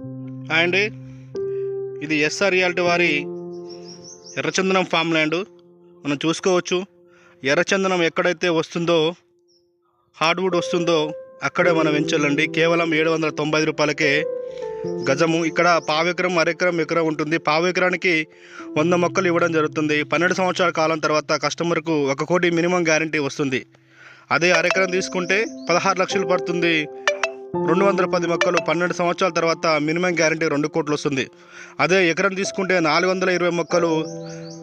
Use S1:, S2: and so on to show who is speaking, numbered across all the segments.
S1: Hi అండి ఇది SR reality వారి ఎర్రచందనం ఫామ్ ల్యాండ్. మనం చూసుకోవచ్చు. ఎర్రచందనం ఎక్కడైతే వస్తుందో హార్డ్వుడ్ వస్తుందో అక్కడే మనం వెంచాలండి కేవలం ఏడు వందల తొంభై ఐదు రూపాయలకే గజము. ఇక్కడ పావెకరం అరెకరం ఎకరం ఉంటుంది. పావెకరానికి వంద మొక్కలు ఇవ్వడం జరుగుతుంది. పన్నెండు సంవత్సరాల కాలం తర్వాత కస్టమర్కు ఒక కోటి మినిమం గ్యారంటీ వస్తుంది. అదే అరెకరం తీసుకుంటే పదహారు లక్షలు పడుతుంది. రెండు వందల పది మొక్కలు పన్నెండు సంవత్సరాల తర్వాత మినిమం గ్యారంటీ రెండు కోట్లు వస్తుంది. అదే ఎకరం తీసుకుంటే నాలుగు వందల ఇరవై మొక్కలు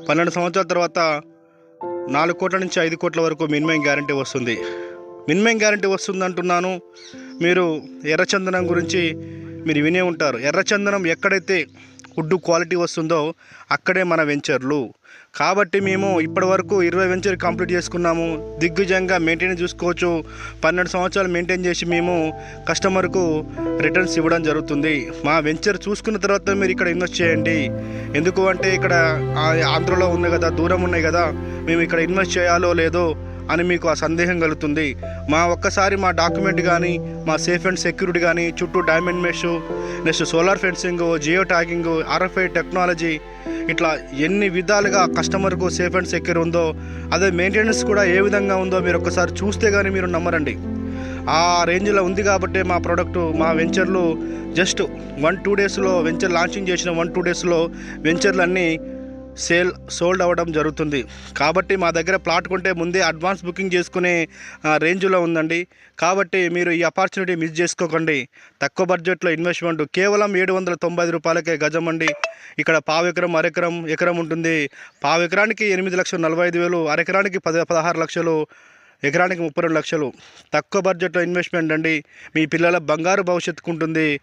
S1: పన్నెండు సంవత్సరాల తర్వాత నాలుగు కోట్ల నుంచి ఐదు కోట్ల వరకు మినిమం గ్యారంటీ వస్తుంది. మినిమం గ్యారంటీ వస్తుంది అంటున్నాను. మీరు ఎర్రచందనం గురించి మీరు వినే ఉంటారు. ఎర్రచందనం ఎక్కడైతే వుడ్ క్వాలిటీ వస్తుందో అక్కడే మన వెంచర్లు. కాబట్టి మేము ఇప్పటి వరకు ఇరవై వెంచర్ కంప్లీట్ చేసుకున్నాము. దిగ్గుజంగా మెయింటైన్ చూసుకోవచ్చు. పన్నెండు సంవత్సరాలు మెయింటైన్ చేసి మేము కస్టమర్కు రిటర్న్స్ ఇవ్వడం జరుగుతుంది. మా వెంచర్ చూసుకున్న తర్వాత మీరు ఇక్కడ ఇన్వెస్ట్ చేయండి. ఎందుకు అంటే ఇక్కడ ఆ- ఆంధ్రలో ఉంది కదా దూరం ఉన్నాయి కదా మేము ఇక్కడ ఇన్వెస్ట్ చేయాలో లేదో అని మీకు ఆ సందేహం కలుగుతుంది. మా ఒక్కసారి మా డాక్యుమెంట్ కానీ మా సేఫ్ అండ్ సెక్యూరిటీ కానీ చుట్టూ diamond mesh next solar fencing geo tagging RFI technology ఇట్లా ఎన్ని విధాలుగా కస్టమర్కు సేఫ్ అండ్ సెక్యూర్ ఉందో అదే మెయింటెనెన్స్ కూడా ఏ విధంగా ఉందో మీరు ఒక్కసారి చూస్తే కానీ మీరు నమ్మరండి. ఆ రేంజ్లో ఉంది కాబట్టి మా ప్రోడక్ట్ మా వెంచర్లు జస్ట్ వన్ టూ డేస్లో వెంచర్ లాంచింగ్ చేసిన వన్ టూ డేస్లో వెంచర్లు అన్నీ సేల్ సోల్డ్ అవ్వడం జరుగుతుంది. కాబట్టి మా దగ్గర ప్లాట్ కొంటే ముందే అడ్వాన్స్ బుకింగ్ చేసుకునే రేంజ్లో ఉందండి. కాబట్టి మీరు ఈ ఆపర్చునిటీ మిస్ చేసుకోకండి. తక్కువ బడ్జెట్లో ఇన్వెస్ట్మెంట్ కేవలం ఏడు వందల తొంభై రూపాయలకే గజం అండి ఇక్కడ పావు ఎకరం అరెకరం ఎకరం ఉంటుంది. పావెకరానికి ఎనిమిది లక్షలు నలభై ఐదు వేలు అరెకరానికి పది పదహారు లక్షలు ఎకరానికి ముప్పై రెండు లక్షలు. తక్కువ బడ్జెట్లో ఇన్వెస్ట్మెంట్ అండి. మీ పిల్లల బంగారు భవిష్యత్తుకు ఉంటుంది.